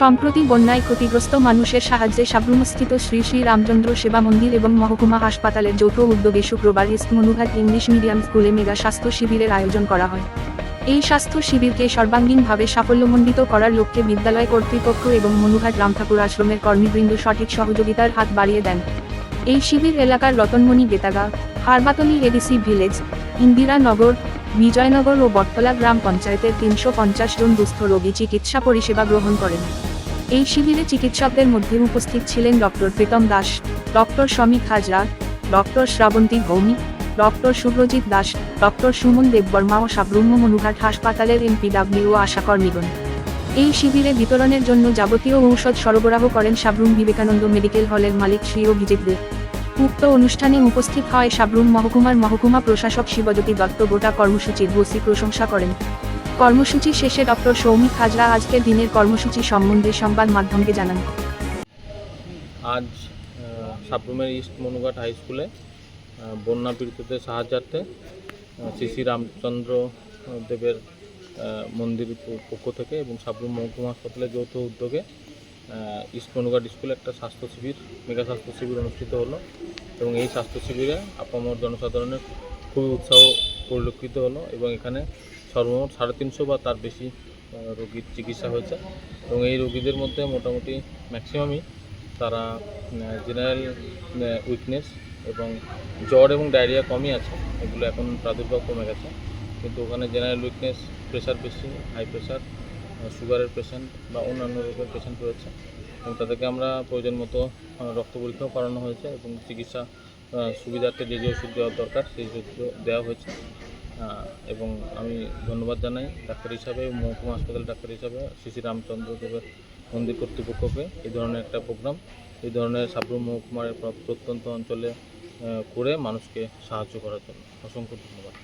সম্প্রতি বন্যায় ক্ষতিগ্রস্ত মানুষের সাহায্যে সাবরুমস্থিত শ্রী শ্রী রামচন্দ্র সেবা মন্দির এবং মহকুমা হাসপাতালের যৌথ উদ্যোগে শুক্রবার ইস্ট মনুঘাট ইংলিশ মিডিয়াম স্কুলে মেগা স্বাস্থ্য শিবিরের আয়োজন করা হয়। এই স্বাস্থ্য শিবিরকে সর্বাঙ্গীনভাবে সাফল্যমণ্ডিত করার লক্ষ্যে বিদ্যালয় কর্তৃপক্ষ এবং মনুঘাট রামঠাকুর আশ্রমের কর্মীবৃন্দ সঠিক সহযোগিতার হাত বাড়িয়ে দেন। এই শিবির এলাকার রতনমণি বেতাগা হারবাতলি এডিসি ভিলেজ ইন্দিরানগর বিজয়নগর ও বটতলা গ্রাম পঞ্চায়েতের তিনশো পঞ্চাশ জন দুস্থ রোগী চিকিৎসা পরিষেবা গ্রহণ করেন। এই শিবিরে চিকিৎসকদের মধ্যে উপস্থিত ছিলেন doctor Pritam Das doctor Samik Hazra doctor Shravanti Bhowmik doctor Subhrajit Das doctor Suman Debbarma ও সাব্রহ্ম মনুঘাট হাসপাতালের এমপিডাব্লিউ ও আশাকর্মীগণ এই শিবিরে বিতরণের জন্য যাবতীয় ঔষধ সরবরাহ করেন সাবরুম বিবেকানন্দ মেডিকেল হলের মালিক শ্রী অভিজিৎ দেব উক্ত অনুষ্ঠানে উপস্থিত হয় সাবরুম মহকুমার মহকুমা প্রশাসক শিবজ্যোতি দত্ত, গোটা কর্মসূচির বসি প্রশংসা করেন। কর্মসূচি শেষে ডক্টর সৌমিক হাজরা আজকের দিনের কর্মসূচি সম্বন্ধে সংবাদ মাধ্যমকে জানান। আজ সাবরুমের ইস্ট মনুঘাট হাই স্কুলে বন্যা পীড়িতদের সাহায্যার্থে শ্রী শ্রী রামচন্দ্র দেবের মন্দির পক্ষ থেকে এবং সাবরুম মহকুমা হাসপাতালের যৌথ উদ্যোগে আহ, স্কুলে একটা স্বাস্থ্য শিবির মেগা স্বাস্থ্য শিবির অনুষ্ঠিত হলো এবং এই স্বাস্থ্য শিবিরে আপামর জনসাধারণের খুবই উৎসাহ পরিলক্ষিত হলো এবং এখানে সর্বমোট সাড়ে তিনশো বা তার বেশি রোগীর চিকিৎসা হয়েছে এবং এই রোগীদের মধ্যে মোটামুটি ম্যাক্সিমামই তারা জেনারেল উইকনেস এবং জ্বর এবং ডায়রিয়া কমই আছে এগুলো এখন প্রাদুর্ভাব কমে গেছে। কিন্তু ওখানে জেনারেল উইকনেস প্রেশার বেশি হাই প্রেশার সুগারের পেশেন্ট বা অন্যান্য রোগের পেশেন্ট রয়েছে এবং তাদেরকে আমরা প্রয়োজন মতো রক্ত পরীক্ষাও করানো হয়েছে এবং চিকিৎসা সুবিধার্থে যে যে ওষুধ দেওয়ার দরকার সেই ওষুধ দেওয়া হয়েছে। এবং আমি ধন্যবাদ জানাই ডাক্তার হিসাবে মহকুমা হাসপাতাল ডাক্তার হিসাবে শ্রী শ্রী রামচন্দ্র দেবের মন্দির কর্তৃপক্ষকে এই ধরনের একটা প্রোগ্রাম এই ধরনের সাবরুম মহকুমার প্রত্যন্ত অঞ্চলে করে মানুষকে সাহায্য করার জন্য। অসংখ্য ধন্যবাদ।